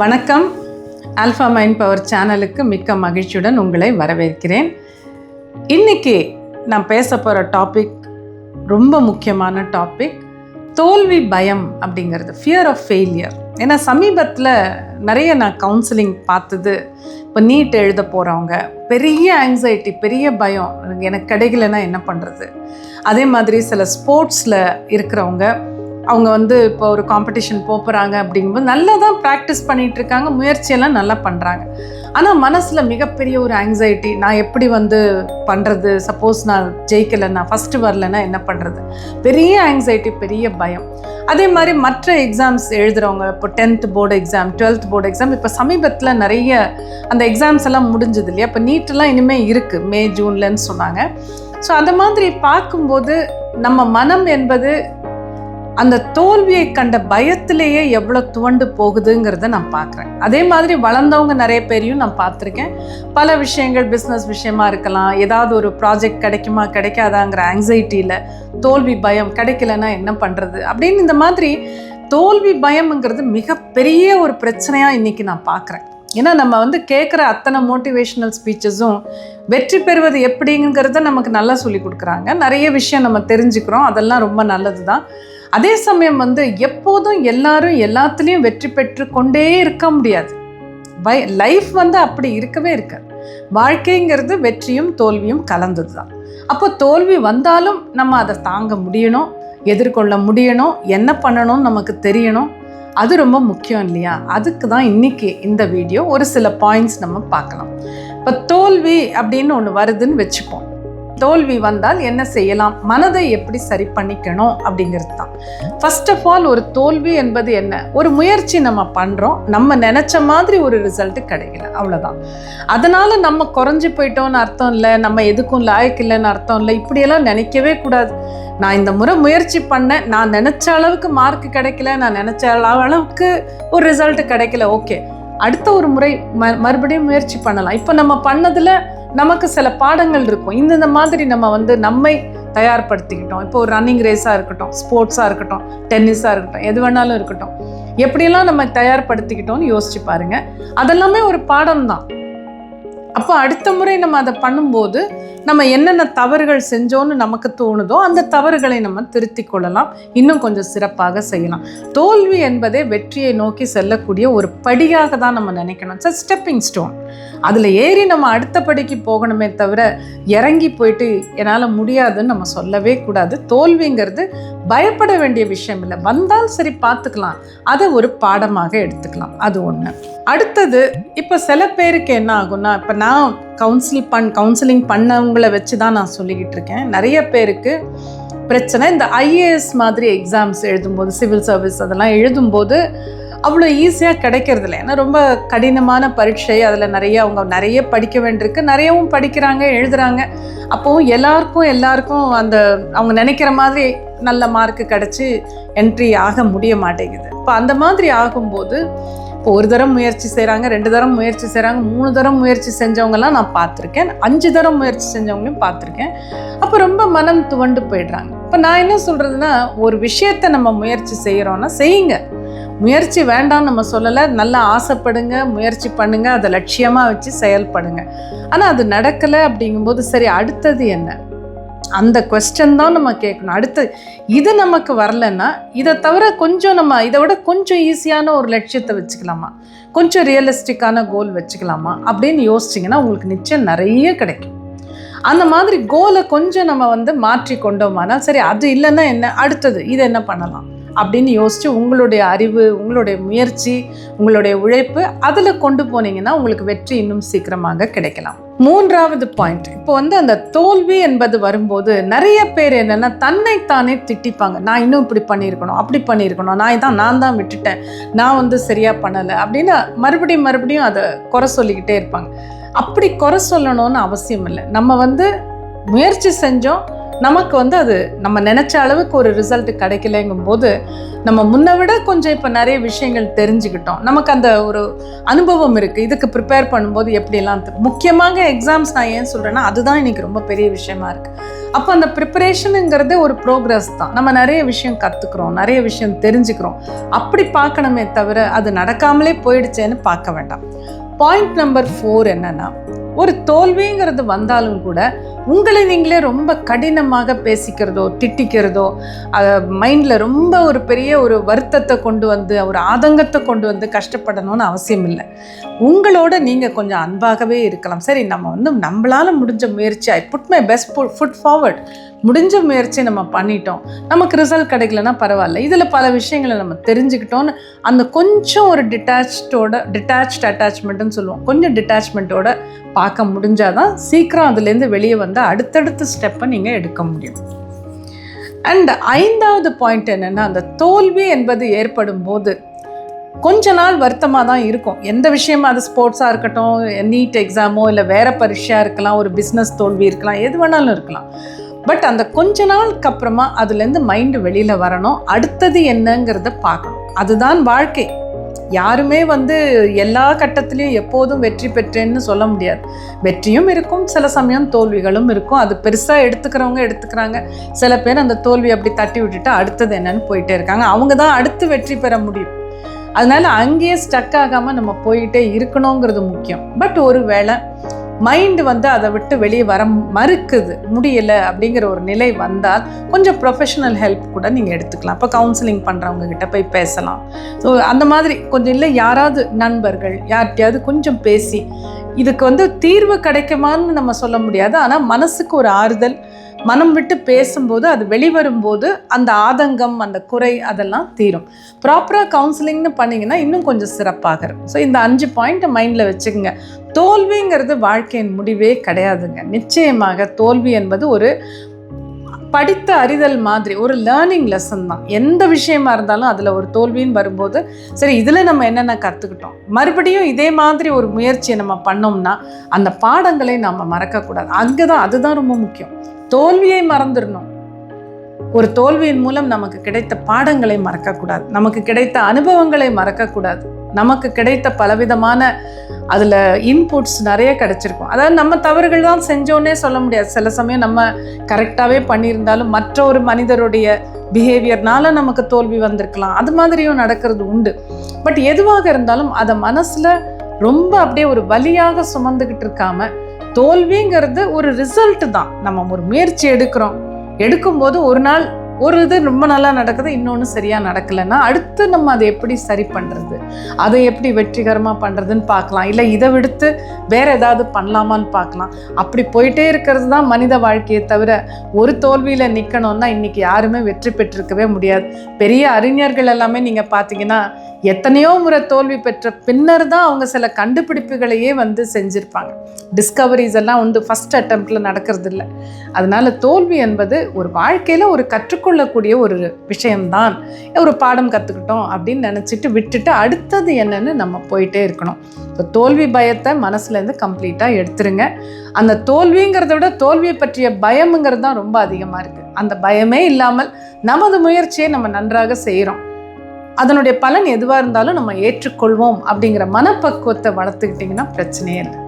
வணக்கம். Alpha mind power சேனலுக்கு மிக்க மகிழ்ச்சியுடன் உங்களை வரவேற்கிறேன். இன்றைக்கி நான் பேச போகிற டாபிக் ரொம்ப முக்கியமான டாபிக் தோல்வி பயம் அப்படிங்கிறது ஃபியர் ஆஃப் ஃபெயிலியர் ஏன்னா சமீபத்தில் நிறைய நான் கவுன்சிலிங் பார்த்தது. இப்போ நீட் எழுத போகிறவங்க பெரிய ஆங்ஸைட்டி பெரிய பயம் எனக்கு கிடைக்கலன்னா என்ன பண்ணுறது அதே மாதிரி சில ஸ்போர்ட்ஸில் இருக்கிறவங்க அவங்க வந்து இப்போ ஒரு காம்படிஷன் போகிறாங்க அப்படிங்கும்போது நல்லா தான் ப்ராக்டிஸ் பண்ணிகிட்டு இருக்காங்க முயற்சியெல்லாம் நல்லா பண்ணுறாங்க ஆனால் மனசில் மிகப்பெரிய ஒரு ஆங்ஸைட்டி நான் எப்படி வந்து பண்ணுறது சப்போஸ் நான் ஜெயிக்கலைன்னா ஃபஸ்ட்டு வரலைன்னா என்ன பண்ணுறது பெரிய ஆங்ஸைட்டி பெரிய பயம். அதே மாதிரி மற்ற எக்ஸாம்ஸ் எழுதுகிறவங்க இப்போ tenth board exam twelfth board exam இப்போ சமீபத்தில் நிறைய அந்த எக்ஸாம்ஸ் எல்லாம் முடிஞ்சது இல்லையா? இப்போ நீட்டெல்லாம் இனிமேல் இருக்குது மே ஜூன்லன்னு சொன்னாங்க. ஸோ அந்த மாதிரி பார்க்கும்போது நம்ம மனம் என்பது அந்த தோல்வியை கண்ட பயத்திலேயே எவ்வளோ துவண்டு போகுதுங்கிறத நான் பார்க்குறேன். அதே மாதிரி வளர்ந்தவங்க நிறைய பேரையும் நான் பார்த்துருக்கேன். பல விஷயங்கள் பிஸ்னஸ் விஷயமா இருக்கலாம் ஏதாவது ஒரு ப்ராஜெக்ட் கிடைக்குமா கிடைக்காதாங்கிற ஆங்ஸைட்டியில் தோல்வி பயம் கிடைக்கலன்னா என்ன பண்ணுறது அப்படின்னு இந்த மாதிரி தோல்வி பயம்ங்கிறது மிகப்பெரிய ஒரு பிரச்சனையாக இன்றைக்கி நான் பார்க்குறேன். ஏன்னா நம்ம வந்து கேட்குற அத்தனை மோட்டிவேஷ்னல் ஸ்பீச்சஸும் வெற்றி பெறுவது எப்படிங்கிறத நமக்கு நல்லா சொல்லி கொடுக்குறாங்க. நிறைய விஷயம் நம்ம தெரிஞ்சுக்கிறோம். அதெல்லாம் ரொம்ப நல்லது தான் அதே சமயம் வந்து எப்போதும் எல்லாரும் எல்லாத்துலேயும் வெற்றி பெற்று கொண்டே இருக்க முடியாது. வை லைஃப் வந்து அப்படி இருக்கவே இருக்காது. வாழ்க்கைங்கிறது வெற்றியும் தோல்வியும் கலந்தது தான் அப்போ தோல்வி வந்தாலும் நம்ம அதை தாங்க முடியணும் எதிர்கொள்ள முடியணும் என்ன பண்ணணும்னு நமக்கு தெரியணும். அது ரொம்ப முக்கியம் இல்லையா? அதுக்கு தான் இன்னைக்கு இந்த வீடியோ ஒரு சில பாயிண்ட்ஸ் நம்ம பார்க்கலாம். இப்போ தோல்வி அப்படின்னு ஒன்று வருதுன்னு வச்சுப்போம் தோல்வி வந்தால் என்ன செய்யலாம்? மனதை எப்படி சரி பண்ணிக்கணும்? அப்படிங்கிறது தான். ஃபர்ஸ்ட் ஆஃப் ஆல் ஒரு தோல்வி என்பது என்ன? ஒரு முயற்சி நம்ம பண்ணுறோம் நம்ம நினச்ச மாதிரி ஒரு ரிசல்ட்டு கிடைக்கல. அவ்வளோதான் அதனால் நம்ம குறைஞ்சி போயிட்டோம்னு அர்த்தம் இல்லை. நம்ம எதுக்கும் லாயக்கு இல்லைன்னு அர்த்தம் இல்லை. இப்படியெல்லாம் நினைக்கவே கூடாது. நான் இந்த முறை முயற்சி பண்ணேன். நான் நினச்ச அளவுக்கு மார்க் கிடைக்கல. நான் நினச்ச அளவுக்கு ஒரு ரிசல்ட் கிடைக்கல. ஓகே அடுத்த ஒரு முறை ம மறுபடியும் முயற்சி பண்ணலாம். இப்போ நம்ம பண்ணதில் நமக்கு சில பாடங்கள் இருக்கும். இந்தந்த மாதிரி நம்ம வந்து நம்மை தயார்படுத்திக்கிட்டோம். இப்போ ஒரு ரன்னிங் ரேஸாக இருக்கட்டும் ஸ்போர்ட்ஸாக இருக்கட்டும் டென்னிஸாக இருக்கட்டும் எது வேணாலும் இருக்கட்டும். எப்படியெல்லாம் நம்ம தயார்படுத்திக்கிட்டோம்னு யோசிச்சு பாருங்க. அதெல்லாமே ஒரு பாடம் தான் அப்போ அடுத்த முறை நம்ம அதை பண்ணும்போது நம்ம என்னென்ன தவறுகள் செஞ்சோன்னு நமக்கு தோணுதோ அந்த தவறுகளை நம்ம திருத்தி கொள்ளலாம். இன்னும் கொஞ்சம் சிறப்பாக செய்யலாம். தோல்வி என்பதே வெற்றியை நோக்கி செல்லக்கூடிய ஒரு படியாக தான் நம்ம நினைக்கணும். இட்ஸ் ஸ்டெப்பிங் ஸ்டோன் அதில் ஏறி நம்ம அடுத்த படிக்கு போகணுமே தவிர இறங்கி போயிட்டு என்னால் முடியாதுன்னு நம்ம சொல்லவே கூடாது. தோல்விங்கிறது பயப்பட வேண்டிய விஷயம் இல்லை. வந்தால் சரி பார்த்துக்கலாம். அதை ஒரு பாடமாக எடுத்துக்கலாம். அது ஒன்று அடுத்தது இப்போ சில பேருக்கு என்ன ஆகும்னா இப்போ நான் கவுன்சில் பண் கவுன்சிலிங் பண்ணவங்கள வச்சு தான் நான் சொல்லிக்கிட்டு இருக்கேன். நிறைய பேருக்கு பிரச்சனை இந்த ஐஏஎஸ் மாதிரி எக்ஸாம்ஸ் எழுதும்போது சிவில் சர்வீஸ் அதெல்லாம் எழுதும்போது அவ்வளோ ஈஸியாக கிடைக்கிறது இல்லை ஏன்னா ரொம்ப கடினமான பரீட்சை அதில் நிறைய அவங்க நிறைய படிக்க வேண்டியிருக்கு. நிறையவும் படிக்கிறாங்க எழுதுறாங்க. அப்போவும் எல்லாருக்கும் எல்லாருக்கும் அந்த அவங்க நினைக்கிற மாதிரி நல்ல மார்க்கு கிடச்சி என்ட்ரி ஆக முடிய மாட்டேங்குது. இப்போ அந்த மாதிரி ஆகும்போது இப்போ ஒரு தரம் முயற்சி செய்கிறாங்க ரெண்டு தரம் முயற்சி செய்கிறாங்க மூணு தரம் முயற்சி செஞ்சவங்கலாம் நான் பார்த்துருக்கேன் அஞ்சு தரம் முயற்சி செஞ்சவங்களையும் பார்த்துருக்கேன். அப்போ ரொம்ப மனம் துவண்டு போயிடுறாங்க. இப்போ நான் என்ன சொல்கிறதுனா ஒரு விஷயத்தை நம்ம முயற்சி செய்கிறோன்னா செய்யுங்க. முயற்சி வேண்டாம் நம்ம சொல்லலை நல்லா ஆசைப்படுங்க முயற்சி பண்ணுங்க அதை லட்சியமாக வச்சு செயல்படுங்க. ஆனால் அது நடக்கலை அப்படிங்கும்போது சரி அடுத்தது என்ன? அந்த கொஸ்டின் தான் நம்ம கேட்கணும். அடுத்து இது நமக்கு வரலன்னா இதை தவிர கொஞ்சம் நம்ம இதை விட கொஞ்சம் ஈஸியான ஒரு லட்சியத்தை வச்சுக்கலாமா? கொஞ்சம் ரியலிஸ்டிக்கான கோல் வச்சுக்கலாமா? அப்படின்னு யோசிச்சிங்கன்னா உங்களுக்கு நிச்சயம் நிறைய கிடைக்கும். அந்த மாதிரி கோலை கொஞ்சம் நம்ம வந்து மாற்றி கொண்டோமானா சரி அது இல்லைன்னா என்ன? அடுத்தது இது என்ன பண்ணலாம்? அப்படின்னு யோசித்து உங்களுடைய அறிவு உங்களுடைய முயற்சி உங்களுடைய உழைப்பு அதில் கொண்டு போனீங்கன்னா உங்களுக்கு வெற்றி இன்னும் சீக்கிரமாக கிடைக்கலாம். மூன்றாவது பாயிண்ட் இப்போ வந்து அந்த தோல்வி என்பது வரும்போது நிறைய பேர் என்னென்னா தன்னைத்தானே திட்டிப்பாங்க. நான் இன்னும் இப்படி பண்ணியிருக்கணும் அப்படி பண்ணியிருக்கணும். நான் தான் நான் தான் விட்டுட்டேன். நான் வந்து சரியாக பண்ணலை அப்படின்னு மறுபடியும் மறுபடியும் அதை குறை சொல்லிக்கிட்டே இருப்பாங்க. அப்படி குறை சொல்லணும்னு அவசியம் இல்லை. நம்ம வந்து முயற்சி செஞ்சோம். நமக்கு வந்து அது நம்ம நினச்ச அளவுக்கு ஒரு ரிசல்ட் கிடைக்கலங்கும் போது நம்ம முன்னை விட கொஞ்சம் இப்போ நிறைய விஷயங்கள் தெரிஞ்சுக்கிட்டோம். நமக்கு அந்த ஒரு அனுபவம் இருக்குது இதுக்கு ப்ரிப்பேர் பண்ணும்போது எப்படிலாம் முக்கியமாக எக்ஸாம்ஸ் நான் ஏன் சொல்கிறேன்னா அதுதான் இன்னைக்கு ரொம்ப பெரிய விஷயமா இருக்குது அப்போ அந்த ப்ரிப்பரேஷனுங்கிறது ஒரு ப்ரோக்ரஸ் தான். நம்ம நிறைய விஷயம் கற்றுக்குறோம் நிறைய விஷயம் தெரிஞ்சுக்கிறோம். அப்படி பார்க்கணுமே தவிர அது நடக்காமலே போயிடுச்சேன்னு பார்க்க வேண்டாம். பாயிண்ட் நம்பர் ஃபோர் என்னென்னா ஒரு தோல்விங்கிறது வந்தாலும் கூட உங்களை நீங்களே ரொம்ப கடினமாக பேசிக்கிறதோ திட்டிக்கிறதோ மைண்டில் ரொம்ப ஒரு பெரிய ஒரு வருத்தத்தை கொண்டு வந்து ஒரு ஆதங்கத்தை கொண்டு வந்து கஷ்டப்படணும்னு அவசியம் இல்லை. உங்களோட நீங்கள் கொஞ்சம் அன்பாகவே இருக்கலாம். சரி நம்ம வந்து நம்மளால் முடிஞ்ச முயற்சி I put my best foot forward முடிஞ்ச முயற்சி நம்ம பண்ணிட்டோம். நமக்கு ரிசல்ட் கிடைக்கலன்னா பரவாயில்ல. இதில் பல விஷயங்களை நம்ம தெரிஞ்சுக்கிட்டோன்னு அந்த கொஞ்சம் ஒரு டிட்டாச்சோட டிட்டாச்ட் அட்டாச்மெண்ட்டுன்னு சொல்லுவோம். கொஞ்சம் டிட்டாச்மெண்ட்டோட பார்க்க முடிஞ்சாதான் சீக்கிரம் அதுலேருந்து வெளியே வந்து அடுத்தடுத்த ஸ்டெப்பை நீங்கள் எடுக்க முடியும். அண்ட் ஐந்தாவது பாயிண்ட் என்னென்னா அந்த தோல்வி என்பது ஏற்படும் போது கொஞ்ச நாள் வருத்தமாக தான் இருக்கும். எந்த விஷயமா அது ஸ்போர்ட்ஸாக இருக்கட்டும் நீட் எக்ஸாமோ இல்லை வேறு பரீட்சையாக இருக்கலாம் ஒரு பிஸ்னஸ் தோல்வி இருக்கலாம் எது வேணாலும் இருக்கலாம். பட் அந்த கொஞ்ச நாளுக்கு அப்புறமா அதுலேருந்து மைண்டு வெளியில் வரணும். அடுத்தது என்னங்கிறத பார்க்கணும். அதுதான் வாழ்க்கை. யாருமே வந்து எல்லா கட்டத்துலேயும் எப்போதும் வெற்றி பெற்றேன்னு சொல்ல முடியாது. வெற்றியும் இருக்கும் சில சமயம் தோல்விகளும் இருக்கும். அது பெருசாக எடுத்துக்கிறவங்க எடுத்துக்கிறாங்க. சில பேர் அந்த தோல்வி அப்படி தட்டி விட்டுட்டு அடுத்தது என்னன்னு போயிட்டே இருக்காங்க. அவங்க தான் அடுத்து வெற்றி பெற முடியும். அதனால அங்கேயே ஸ்டக் ஆகாமல் நம்ம போயிட்டே இருக்கணுங்கிறது முக்கியம். பட் ஒரு வேளை மைண்டு வந்து அதை விட்டு வெளியே வர மறுக்குது. முடியலை அப்படிங்கிற ஒரு நிலை வந்தால் கொஞ்சம் ப்ரொஃபஷனல் ஹெல்ப் கூட நீங்கள் எடுத்துக்கலாம். இப்போ கவுன்சிலிங் பண்ணுறவங்க கிட்ட போய் பேசலாம். ஸோ அந்த மாதிரி கொஞ்சம் இல்லை யாராவது நண்பர்கள் யார்கிட்டையாவது கொஞ்சம் பேசி இதுக்கு வந்து தீர்வு கிடைக்குமான்னு நம்ம சொல்ல முடியாது. ஆனால் மனசுக்கு ஒரு ஆறுதல் மனம் விட்டு பேசும்போது அது வெளிவரும்போது அந்த ஆதங்கம் அந்த குறை அதெல்லாம் தீரும். ப்ராப்பராக கவுன்சிலிங்னு பண்ணிங்கன்னா இன்னும் கொஞ்சம் சிறப்பாக இருக்கும். ஸோ இந்த அஞ்சு பாயிண்ட்டை மைண்டில் வச்சுக்கோங்க. தோல்விங்கிறது வாழ்க்கையின் முடிவே கிடையாதுங்க. நிச்சயமாக தோல்வி என்பது ஒரு படித்த அறிதல் மாதிரி ஒரு லேர்னிங் லெசன் தான். எந்த விஷயமா இருந்தாலும் அதில் ஒரு தோல்வின்னு வரும்போது சரி இதில் நம்ம என்னென்ன கற்றுக்கிட்டோம் மறுபடியும் இதே மாதிரி ஒரு முயற்சியை நம்ம பண்ணோம்னா அந்த பாடங்களை நம்ம மறக்கக்கூடாது. அங்கே தான் அதுதான் ரொம்ப முக்கியம். தோல்வியை மறந்துடணும். ஒரு தோல்வியின் மூலம் நமக்கு கிடைத்த பாடங்களை மறக்கக்கூடாது. நமக்கு கிடைத்த அனுபவங்களை மறக்கக்கூடாது. நமக்கு கிடைத்த பலவிதமான அதில் இன்புட்ஸ் நிறைய கிடைச்சிருக்கும். அதாவது நம்ம தவறுகள் தான் செஞ்சோன்னே சொல்ல முடியாது. சில சமயம் நம்ம கரெக்டாகவே பண்ணியிருந்தாலும் மற்ற ஒரு மனிதருடைய பிஹேவியர்னால நமக்கு தோல்வி வந்திருக்கலாம். அது மாதிரியும் நடக்கிறது உண்டு. பட் எதுவாக இருந்தாலும் அதை மனசில் ரொம்ப அப்படியே ஒரு வலியாக சுமந்துக்கிட்டு இருக்காம தோல்விங்கிறது ஒரு ரிசல்ட் தான். நம்ம ஒரு முயற்சி எடுக்கிறோம். எடுக்கும்போது ஒரு நாள் ஒரு இது ரொம்ப நல்லா நடக்குது இன்னொன்று சரியாக நடக்கலைன்னா அடுத்து நம்ம அதை எப்படி சரி பண்ணுறது அதை எப்படி வெற்றிகரமாக பண்ணுறதுன்னு பார்க்கலாம். இல்லை இதை விடுத்து வேறு ஏதாவது பண்ணலாமான்னு பார்க்கலாம். அப்படி போயிட்டே இருக்கிறது தான் மனித வாழ்க்கையை தவிர ஒரு தோல்வியில் நிற்கணும்னா இன்றைக்கி யாருமே வெற்றி பெற்றிருக்கவே முடியாது. பெரிய அறிஞர்கள் எல்லாமே நீங்கள் பார்த்தீங்கன்னா எத்தனையோ முறை தோல்வி பெற்ற பின்னர் தான் அவங்க சில கண்டுபிடிப்புகளையே வந்து செஞ்சுருப்பாங்க. டிஸ்கவரிஸ் எல்லாம் வந்து ஃபஸ்ட் அட்டம்ப்டில் நடக்கிறது இல்லை அதனால் தோல்வி என்பது ஒரு வாழ்க்கையில் ஒரு கற்றுக்கொள்ளக்கூடிய ஒரு விஷயம்தான். ஒரு பாடம் கற்றுக்கிட்டோம் அப்படின்னு நினச்சிட்டு விட்டுட்டு அடுத்தது என்னன்னு நம்ம போயிட்டே இருக்கணும். ஸோ தோல்வி பயத்தை மனசுலேருந்து கம்ப்ளீட்டாக எடுத்துருங்க. அந்த தோல்விங்கிறத விட தோல்வியை பற்றிய பயமுங்கிறது தான் ரொம்ப அதிகமாக இருக்குது அந்த பயமே இல்லாமல் நமது முயற்சியை நம்ம நன்றாக செய்கிறோம் அதனுடைய பலன் எதுவாக இருந்தாலும் நம்ம ஏற்றுக்கொள்வோம் அப்படிங்கிற மனப்பக்குவத்தை வளர்த்துக்கிட்டிங்கன்னா பிரச்சனையே இல்லை.